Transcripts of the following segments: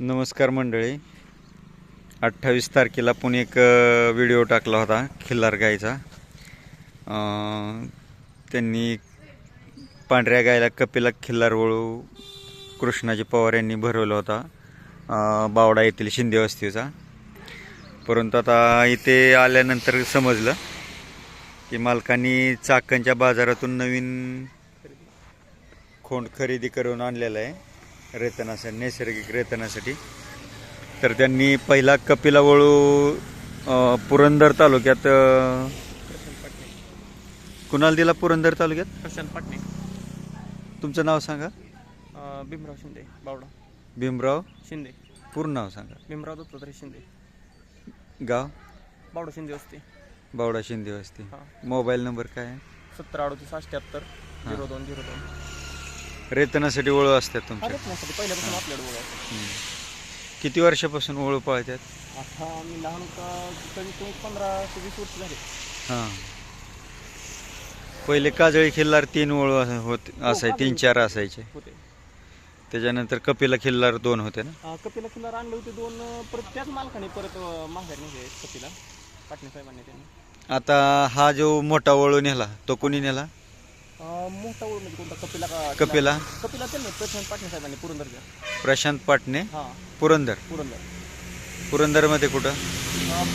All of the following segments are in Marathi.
नमस्कार मंडळी. अठ्ठावीस तारखेला पण एक व्हिडिओ टाकला होता खिल्लार गायचा त्यांनी पांढऱ्या गायला कपिला खिल्लार वळू कृष्णाजी पवार यांनी भरवला होता बावडा येथील शिंदे वस्तीचा. परंतु आता इथे आल्यानंतर समजलं की मालकांनी चाकणच्या बाजारातून नवीन खोंड खरेदी करून आणलेलं आहे. रेतनासाठी नैसर्गिक रेतनासाठी. तर त्यांनी पहिला कपिला वळू अ, पुरंदर तालुक्यात कुणाला दिला पुरंदर तालुक्यात? प्रशांत पाटणे. तुमचं नाव सांगा. भीमराव शिंदे बावडा. भीमराव? शिंदे. पूर्ण नाव सांगा. भीमराव दत्तात्रय शिंदे. गाव? बावडा शिंदे असते बावडा शिंदे वस्ती. हां. मोबाईल नंबर काय आहे? सत्तर अडतीस अठ्ठ्याहत्तर झिरो दोन झिरो दोन. रेतनासाठी वळू असतात तुमच्या. पहिल्यापासून आपल्याकडे हम्म. किती वर्षापासून वळू पाळतात? आता मी लहान कमी पंधरा ते वीस वर्ष झाले. हां. पहिले काजळी खिल्लार तीन अस- होते असाय तीन चार असायचे. होते. त्याच्यानंतर कपिला खिल्लार दोन होते ना? अं, कपिला किल्लार आणले होते दोन अं, परत त्याच मालकाने परत अं, माघार नेले कपिला. पाटणे साहेबांनी त्यांनी. आता हा जो मोठा वळू नेला तो कोणी नेला? मोठा ओळ म्हणजे कोणता? कपिला का कपिला. कपिला त्यांनी प्रशांत पाटणे साहेबांनी पुरंदरच्या प्रशांत पाटणे. हां. पुरंदर. पुरंदर. पुरंदरमध्ये कुठं?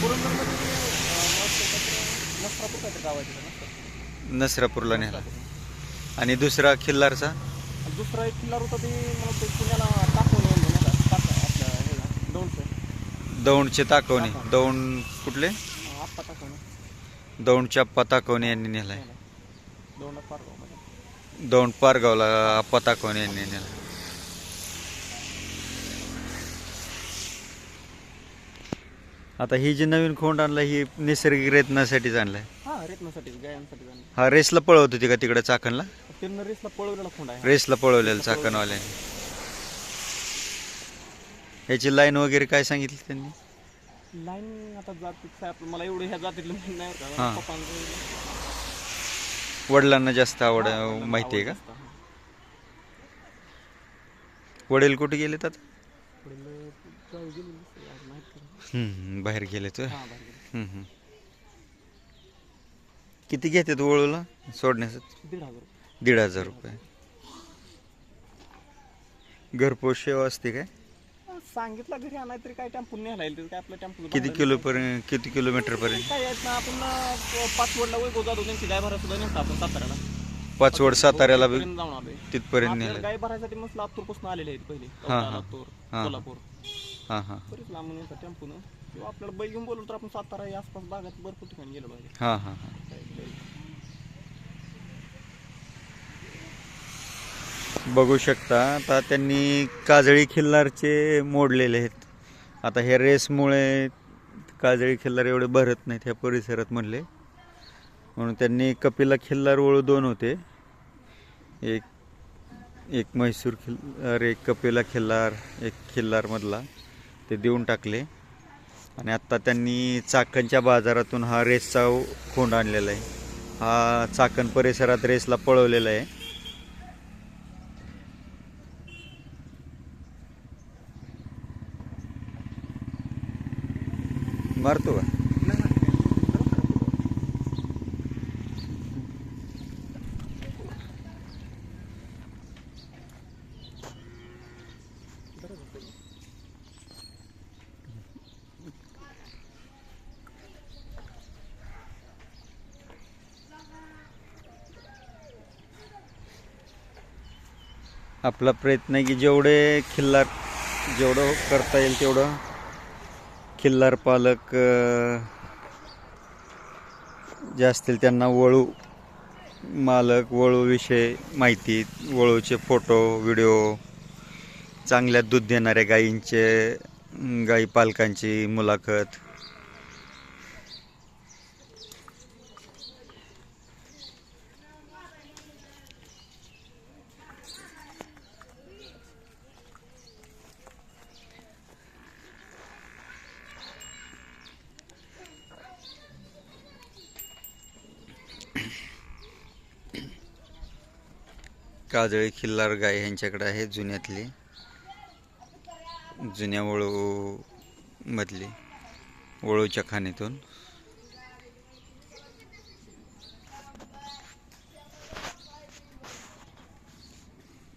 पुरंदरमध्ये नसरापूर काहीतरी गाव आहे तिथं, नसरापूर. नसरापूरला नेला. आणि दुसरा खिल्लारचा? आणि दुसरा एक किल्लार होता ते मला वाटतं पुण्याला टाकून येऊन नाही का टाका आपल्या हे दोनशे दौंडचे. ताकवणे. दौंड कुठले? आप्पा टाकून दौंडच्या आप्पा ताकवणे यांनी नेलाय. दौंड आप्पा ताकवणे यांनी नेला आता ही जी नवीन खोंड आणला ही नैसर्गिक रेतनासाठीच आणलाय. हां रेतनासाठी गायांसाठी जाणं हा रेसला पळवत होती का तिकडे चाकणला? रेसला पळवलेला खोंड आहे. रेसला पळवलेलं चाकणवाल्याने ह्याची लाईन वगैरे काय सांगितली त्यांनी? लाईन आता जातीत आपलं मला एवढं ह्या जातीतलं माहीत नाही हां. पप्पांचं वडिलांना जास्त आवड माहिती आहे का. वडील कुठे गेलेत आता. हम्म, बाहेर गेले तर बाहेर गेले. किती घेतात वळूला सोडण्यासाठी दीड हजार रुपये. दीड हजार रुपये घरपोच सेवा असते काय सांगितलं घरी आणाय तरी काय टेम्पो न्यायला येईल काय आपलं टेम्पो किती किलो पर्यंत किती किलोमीटर पर्यंत? काय आहेत ना आपण पाच वडला वैभव जाधव त्यांची गाय भरा सुद्धा नेमता आपण साताऱ्याला. पाचवड साताऱ्याला बी तिथपर्यंत जाऊन आलोय. तिथपर्यंत आपल्याला नेलं गाय भरायसाठी मस्त लातूरपासून आलेले आहेत पहिले. हां, हां. लातूर हां. कोल्हापूर. हां हां. बरेच लांबून येतात टेम्पोनं. किंवा आपल्याला बैल घेऊन बोलवलं तर आपण सातारा या आसपास भागात भरपूर ठिकाणी गेलो पाहिजे. हां हां हां. बघू शकता. आता त्यांनी काजळी खिल्लारचे मोडलेले आहेत. आता ह्या रेसमुळे काजळी खिल्लार एवढे भरत नाहीत ह्या परिसरात म्हणले. म्हणून त्यांनी कपिला खिल्लार ओळू दोन होते. एक एक म्हैसूर खिल्लार एक कपिला खिल्लार एक खिल्लारमधला ते देऊन टाकले. आणि आत्ता त्यांनी चाकणच्या बाजारातून हा रेसचा खोंड आणलेला आहे. हा चाकण परिसरात रेसला पळवलेला आहे. मारतो का? आपला प्रयत्न आहे की जेवढे खिल्लार जेवढं करता येईल तेवढं खिल्लार पालक जे असतील त्यांना वळू मालक वळूविषयी माहिती वळूचे फोटो व्हिडिओ चांगल्या दूध देणाऱ्या गायींचे गाई पालकांची मुलाखत काजळी खिल्लार गाय ह्यांच्याकडे आहे जुन्यातली. जुन्या वळू मधली वळूच्या खाणीतून.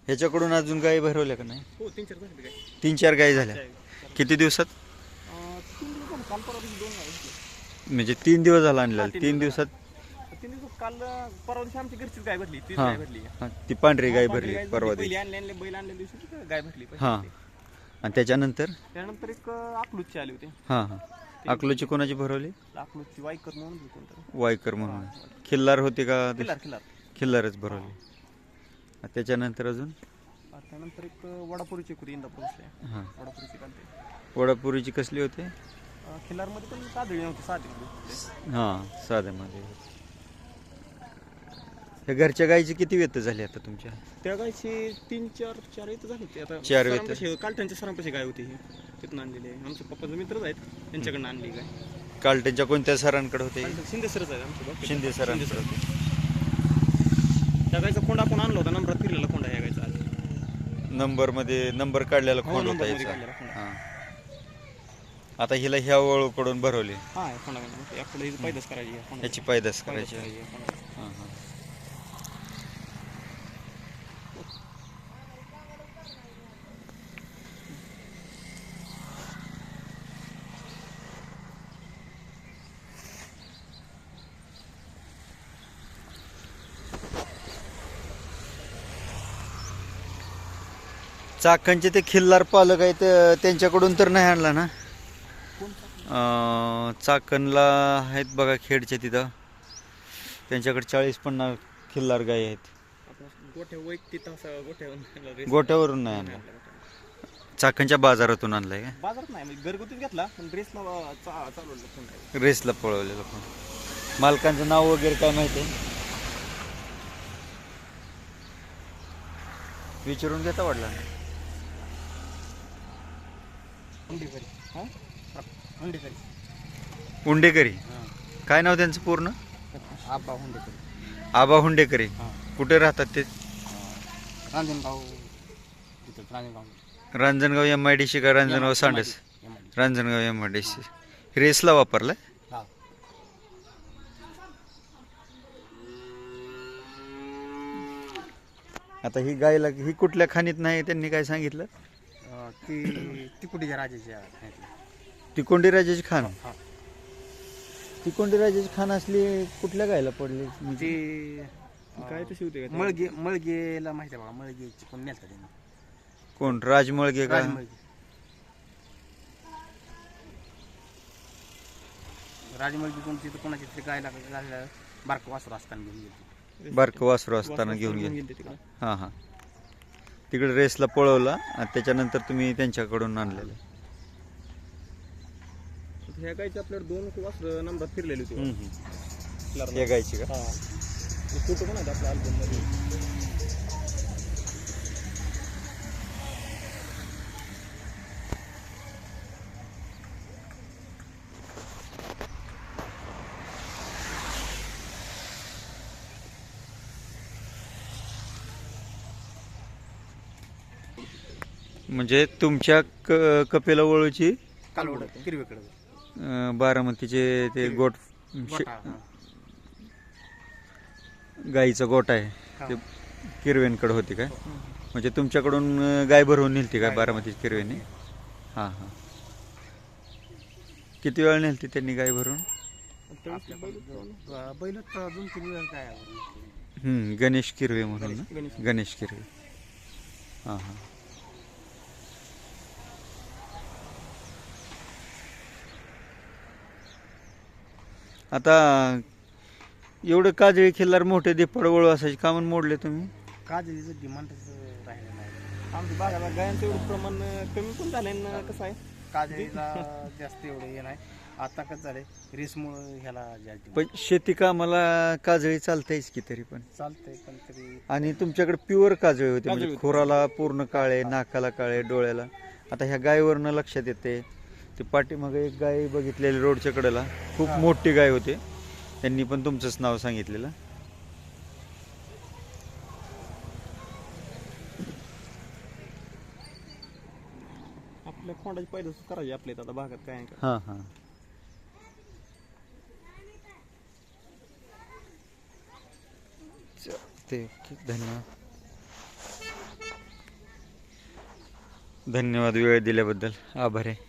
ह्याच्याकडून अजून गायी भरवल्या का नाही? हो तीन चार झाले काय तीन चार गायी झाल्या. किती दिवसात. म्हणजे तीन दिवस झाला आणलेला. तीन तीन दिवस दिवसात काल परवा दिवशी आमची घरचीच गाय भरली तीच हा. गाय भरली. हा, ती पांढरी गाय भरली परवा पहिली दिवशी आणले आणले बैल आणल्या दिवशी ती गाय भरली पहिली हा. ती. आणि त्याच्यानंतर? त्यानंतर एक अकलूजची आली होती. हां हां. अकलूची कोणाची भरवली? अकलूजची वाईकर म्हणून होती वायकर म्हणून. खिल्लार होते का खिल्लार खिल्लार. खिल्लारच भरवली. आणि त्याच्यानंतर अजून? त्यानंतर एक वडापुरीची एक होती इंदापूरची हां. वडापुरीची कालते वडापुरीची कसली होते? खिल्लारमध्ये पण कादळी नव्हती साधी होती. हां साध्यामध्ये ह्या घरच्या गायीची किती व्यत झाली आता तुमच्या? त्या गायची तीन चार चार इथं झाली होती. आता चार वेत. सरांपाशी- काल त्यांच्या सरांपाशी गाय होती ही. तिथून आणलेली आहे. आमच्या पप्पाचे मित्रच आहेत. त्यांच्याकडनं आणली गाय. काल त्यांच्या कोणत्या सरांकडे होते? शिंदे सरच आहेत आमचे. शिंदे सरांकडे सर. होते. त्या गायचा खोंड आपण आणला होता. नंबरात फिरलेला आहे या गायचा आज. नंबरमध्ये नंबर काढलेला हो, खोंड होता नंबरमध्ये याचा. काढलेला खोंड. हां. आता हिला ह्या वळूकडून भरवली. हा आहे ही पैदास करायची आहे. ह्याची पैदास पैदास करायची करायची आहे. हां हां. चाकणचे ते खिल्लार पालक आहेत त्यांच्याकडून तर नाही आणला ना? चाकणला आहेत बघा खेडच्या तिथं. त्यांच्याकडे चाळीस पन्नास खिल्लार गायी आहेत. आपण गोठ्या वैयक्तिक असं गोठ्यावर रेस- गोट्यावरून नाही आणला. चाकणच्या बाजारातून आणलाय का? बाजारात नाही म्हणजे घरगुतीच घेतला पण. रेसला पळवलेलं पण मालकांचं नाव वगैरे काय माहिती आहे? विचारून घेता वाटला हुंडेकरी. काय नाव त्यांचं पूर्ण? आबा हुंडेकरी. आबा हुंडेकरी. हां. कुठे राहतात ते? Ranjangaon M I D C का Ranjangaon Sandas? Ranjangaon M I D C रेसला वापरलाय? हा. आता ही गायला ही कुठल्या खाणीत नाही त्यांनी काय सांगितलं? ती तिकुटीच्या राजाच्या तिकोंडी राजाची खान हा. तिकोंडी राजाची खान असली कुठल्या गायला पडली? ती काय तशी होती मळगे मळगेला माहिती आहे बघा मळगेची पण नेलता त्यांनी. कोण? राजमळगे का? राजमळगे राजमळगी कोणती तर कोणाची तरी गायला गायला बारकं वासरू असताना घेऊन गेली बारकं वासरू असताना घेऊन गेले. हां हां. तिकडे रेसला पळवला आणि त्याच्यानंतर तुम्ही त्यांच्याकडून आणलेलं ह्या गायची आपल्याला दोन वासरं नंबरात फिरलेली होती. हे गायची का? फोटो पण आहेत आपल्या अल्बम म्हणजे तुमच्या क कपेला वळूची? कालवड किरवेकडे अं, बारामतीचे ते गोट शे- गाईचा गोट आहे. ते किरवेनकडे होती काय? म्हणजे तुमच्याकडून अं, गाय भरवून नेलती काय बारामतीची किरवेने? हां हां. किती वेळ नेलती त्यांनी गाय भरून? बैल दोन तीन वेळ काय हम्म, गणेश किरवे म्हणून ना. गणेश किरवे. हां हां. आता एवढं काजळी खिल्लार मोठे देपड वळू असायचे कामून मोडले तुम्ही? काजळीचं डिमांडच राहिलं नाही. आमच्या भागाला गायांचं एवढं प्रमाण कमी पण झालंय ना कसं आहे? काजळीला जास्त एवढं हे नाही. आता कसं झालंय रेसमुळं ह्याला जास्त पण शेती कामाला काजळी चालतायच की तरी पण. चालतंय पण तरी आणि तुमच्याकडे प्युअर काजळी होते म्हणजे. खोराला पूर्ण काळे नाकाला काळे डोळ्याला. आता ह्या गायीवरनं लक्षात येते ते पाठीमागे एक गाय बघितलेली रोडच्या कडेला. खूप मोठी गाय होते. त्यांनी पण तुमचंच नाव सांगितलेलं. आपलं आपल्या खोंडाची पैदास करायची आपल्या इथं आता भागात काय का? हां हां. ते धन्यवाद. धन्यवाद वेळ दिल्याबद्दल. आभार आहे.